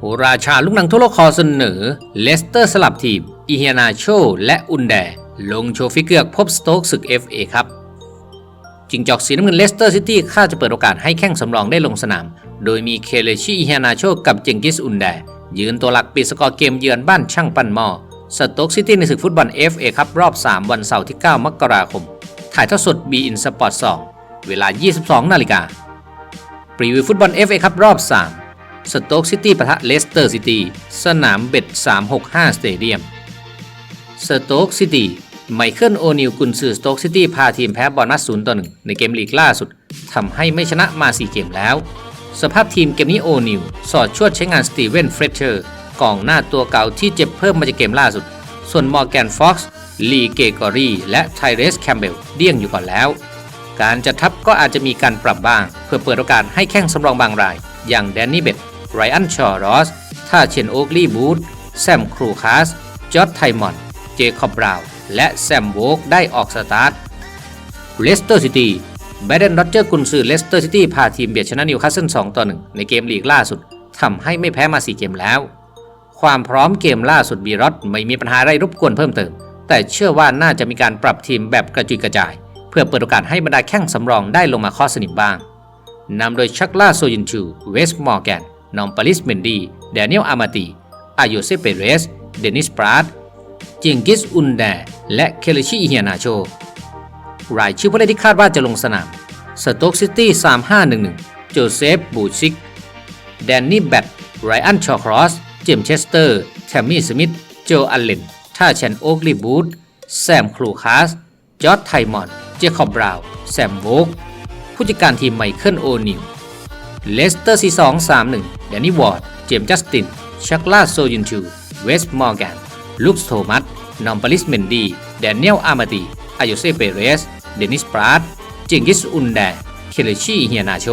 โหราชาลูกหนังทั่วโลกคอเสนอ เลสเตอร์สลับทีมอีเฮียนาโช และอุนแด ลงโชว์ฟิกเกอร์พบสโต๊กศึก FA ครับจิงจอกสีน้ำเงินเลสเตอร์ซิตี้คาดจะเปิดโอกาสให้แข้งสำรองได้ลงสนาม โดยมีเคเลชิอีเฮียนาโชกับเจงกิสอุนแด ยืนตัวหลักปิดสกอร์เกมเยือนบ้านช่างปั้นหม้อสโต๊กซิตี้ในศึกฟุตบอล FA ครับรอบ 3 วันเสาร์ที่ 9 มกราคม ถ่ายทอดสด B in Sport 2เวลา 22 นาฬิกา ปรีวิวฟุตบอล FA ครับรอบ 3 สโต๊กซิตี้ปะทะเลสเตอร์ซิตี้สนามเบ็ด 365 สเตเดียม สโต๊กซิตี้ไมเคิลโอนิลกุนซือสโต๊กซิตี้พาทีมแพ้บอลนัด0ต่อ1ในเกมลีกล่าสุดทำให้ไม่ชนะมา 4 เกมแล้ว สภาพทีมเกมนี้โอนิลสอดชวดใช้งานสตีเวนเฟรเชอร์กองหน้าตัวเก่าที่เจ็บเพิ่มมาจากเกมล่าสุด ส่วนมอร์แกนฟ็อกซ์ลีเกกอรีและไทเรสแคมเบลเดี้ยงอยู่ก่อนแล้ว การจัดทัพก็อาจจะมีการปรับบ้าง เพื่อเปิดโอกาสให้แข้งสำรองบางราย อย่างแดนนี่เบต ไรอันชอร์รอสท่าเชนโอกลีบูธแซมครูคาส จอร์ดไทมอน เจคอบบราว์และแซมโวกได้ออกสตาร์ทเลสเตอร์ซิตี้แบดเดนโรเจอร์กุนซือเลสเตอร์ซิตี้พาทีมเบียดชนะนิวคาสเซิล2ต่อ1ในเกมลีกล่าสุดทำให้ไม่แพ้มา 4 เกมแล้ว ความพร้อมเกมล่าสุดบีรอตไม่มีปัญหาอะไรรบกวนเพิ่มเติม แต่เชื่อว่าน่าจะมีการปรับทีมแบบกระจุยกระจาย เพื่อเปิดโอกาสให้บรรดาแข้งสำรองได้ลงมาข้อสนิมบ้างนำโดยชักล่าโซยินชู เวสมอร์แกน นอมปาลิสเมนดีเดนิเอลอามาตีอายุเซเปเรส เดนิสปราดจิงกิสอุนแดและเคเลชิอิเฮียนาโช รายชื่อผู้เล่นที่คาดว่าจะลงสนาม สโต๊กซิตี้3511 โจเซฟ บูชิก แดนนี่แบตไรอัน ชอครอส เจมเชสเตอร์ แทมมี่ สมิธ โจอัลเลนท่าแชนโอกลีบูธแซมครูคาส จอร์ดไทมอน เจคอบบราว แซมโวกผู้จัดการทีมไมเคิลโอนิล เลสเตอร์4231แดนนี่วอร์ด เจมส์จัสติน ชักลาโซยินชู เวสต์มอร์แกนลุคสโทมัส นอมปาลิสเมนดี แดเนียลอามาตีอายุเซเปเรส เดนิสปราดจิงกิสอุนแด เคเลชีเฮียนาโช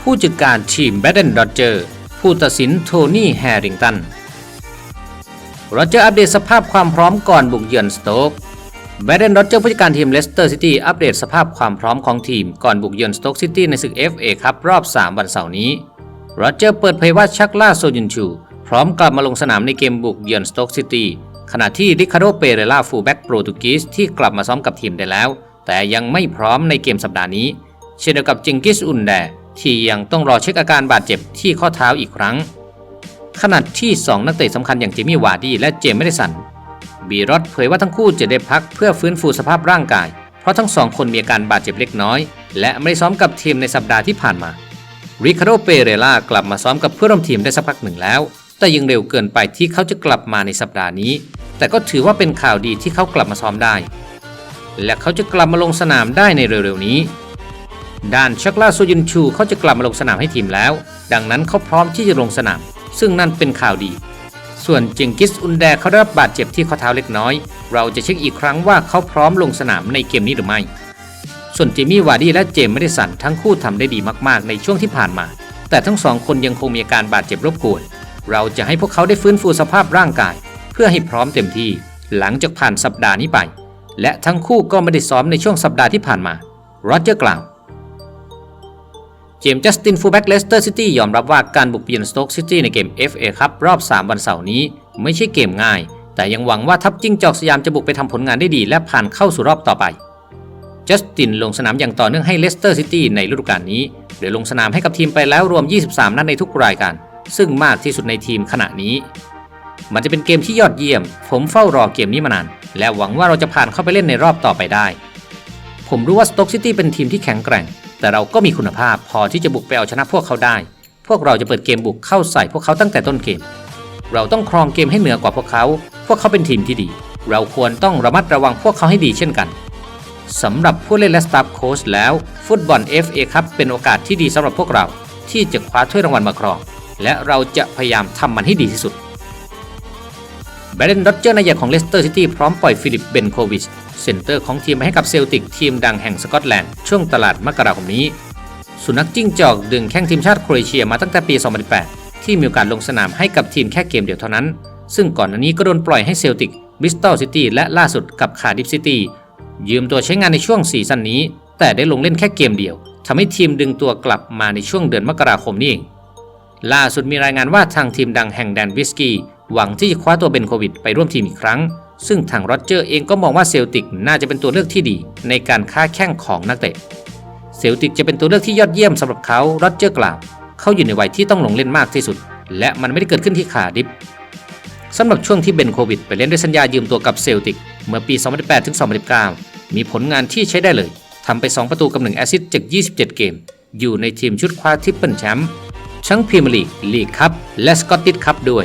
ผู้จัดการทีมแบดเดนดอเจอร์ ผู้ตัดสินโทนี่แฮริงตันเราจะอัปเดตสภาพความพร้อมก่อนบุกเยือนสโต๊ก แบดเดนดอเจอร์ผู้จัดการทีมเลสเตอร์ซิตี้อัปเดตสภาพความพร้อมของทีม ก่อนบุกเยือนสโต๊กซิตี้ในศึก FA ครับรอบ 3 วันเสาร์นี้โรเจอร์เปิดเผยว่าชักล่าโซยุนชู พร้อมกลับมาลงสนามในเกมบุกเยือนสโต๊กซิตี้ขณะที่ริคาโดเปเรล่าฟูลแบ็กโปรตุกีสที่กลับมาซ้อมกับทีมได้แล้ว แต่ยังไม่พร้อมในเกมสัปดาห์นี้ เช่นเดียวกับจิงกิสอุนแดที่ยังต้องรอเช็คอาการบาดเจ็บที่ข้อเท้าอีกครั้งขณะที่ 2 นักเตะสำคัญอย่างเจมี่วาร์ดี้และเจมส์เมดิสัน บีรอดเผยว่าทั้งคู่จะได้พักเพื่อฟื้นฟูสภาพร่างกาย เพราะทั้งสองคนมีอาการบาดเจ็บเล็กน้อย และไม่ได้ซ้อมกับทีมในสัปดาห์ที่ผ่านมา ริคาโดเปเรล่ากลับมาซ้อมกับเพื่อนร่วมทีมได้สักพักหนึ่งแล้ว แต่ยังเร็วเกินไปที่เขาจะกลับมาในสัปดาห์นี้ แต่ก็ถือว่าเป็นข่าวดีที่เขากลับมาซ้อมได้ และเขาจะกลับมาลงสนามได้ในเร็วๆนี้ ด้านชักลาโซยุนชูเขาจะกลับมาลงสนามให้ทีมแล้ว ดังนั้นเขาพร้อมที่จะลงสนาม ซึ่งนั่นเป็นข่าวดี ส่วนจิงกิสอุนแดเขาได้รับบาดเจ็บที่ข้อเท้าเล็กน้อย เราจะเช็คอีกครั้งว่าเขาพร้อมลงสนามในเกมนี้หรือไม่ ส่วนจิมมี่วาร์ดี้และเจมส์ไม่ได้สันทั้งคู่ทำได้ดีมากๆ ในช่วงที่ผ่านมา แต่ทั้งสองคนยังคงมีอาการบาดเจ็บรบกวน เราจะให้พวกเขาได้ฟื้นฟูสภาพร่างกาย เพื่อให้พร้อมเต็มที่ หลังจากผ่านสัปดาห์นี้ไป และทั้งคู่ก็ไม่ได้ซ้อมในช่วงสัปดาห์ที่ผ่านมาโรเจอร์กล่าว เจมส์จัสตินฟูลแบ็กเลสเตอร์ซิตี้ยอมรับว่าการบุกเยือนสโต๊กซิตี้ในเกม FA ครับรอบ 3 วันเสาร์นี้ ไม่ใช่เกมง่าย แต่ยังหวังว่าทัพจิ้งจอกสยามจะบุกไปทำผลงานได้ดี และผ่านเข้าสู่รอบต่อไป จัสตินลงสนามอย่างต่อเนื่องให้เลสเตอร์ซิตี้ในฤดูกาลนี้โดยลงสนามให้กับทีมไปแล้วรวม 23 นัดในทุกรายการ ซึ่งมากที่สุดในทีมขณะนี้ มันจะเป็นเกมที่ยอดเยี่ยม ผมเฝ้ารอเกมนี้มานาน และหวังว่าเราจะผ่านเข้าไปเล่นในรอบต่อไปได้ ผมรู้ว่าสโต๊กซิตี้เป็นทีมที่แข็งแกร่ง แต่เราก็มีคุณภาพพอที่จะบุกไปเอาชนะพวกเขาได้ พวกเราจะเปิดเกมบุกเข้าใส่พวกเขาตั้งแต่ต้นเกม เราต้องครองเกมให้เหนือกว่าพวกเขา พวกเขาเป็นทีมที่ดี เราควรต้องระมัดระวังพวกเขาให้ดีเช่นกันสำหรับผู้เล่นและสตาฟโค้ชแล้วฟุตบอล FA ครับเป็นโอกาสที่ดีสำหรับพวกเราที่จะคว้าถ้วยรางวัลมาครอง และเราจะพยายามทำมันให้ดีที่สุด แบรนด์ดอเจอร์นายใหญ่ของเลสเตอร์ซิตี้พร้อมปล่อยฟิลิปเบนโควิชเซนเตอร์ของทีมให้กับเซลติกทีมดังแห่งสกอตแลนด์ช่วงตลาดมกราคมนี้ สุนัขจิ้งจอกดึงแข้งทีมชาติโครเอเชียมาตั้งแต่ปี 2008ที่มีโอกาสลงสนามให้กับทีมแค่เกมเดียวเท่านั้น ซึ่งก่อนหน้านี้ก็โดนปล่อยให้เซลติกบริสตอลซิตี้และล่าสุดกับคาร์ดิฟซิตี้ยืมตัวใช้งานในช่วงซีซั่นนี้ แต่ได้ลงเล่นแค่เกมเดียวทำให้ทีมดึงตัวกลับมาในช่วงเดือนมกราคมนี้เองล่าสุดมีรายงานว่าทางทีมดังแห่งแดนวิสกี้ หวังที่จะคว้าตัวเบนโควิดไปร่วมทีมอีกครั้ง ซึ่งทางโรเจอร์เองก็มองว่าเซลติกน่าจะเป็นตัวเลือกที่ดีในการค้าแข้งของนักเตะ เซลติกจะเป็นตัวเลือกที่ยอดเยี่ยมสำหรับเขาโรเจอร์กล่าว เขาอยู่ในวัยที่ต้องลงเล่นมากที่สุด และมันไม่ได้เกิดขึ้นที่ขาดิฟสำหรับช่วงที่เบนโควิดไปเล่นด้วยสัญญายืมตัวกับเซลติกเมื่อปี 2018ถึง2019 มีผลงานที่ใช้ได้เลยทำไป 2 ประตูกับ 1 แอสซิสต์จาก 27 เกม อยู่ในทีมชุดคว้าทิปเปิลแชมป์ทั้งพรีเมียร์ลีก ลีกคัพและสกอตติชคัพด้วย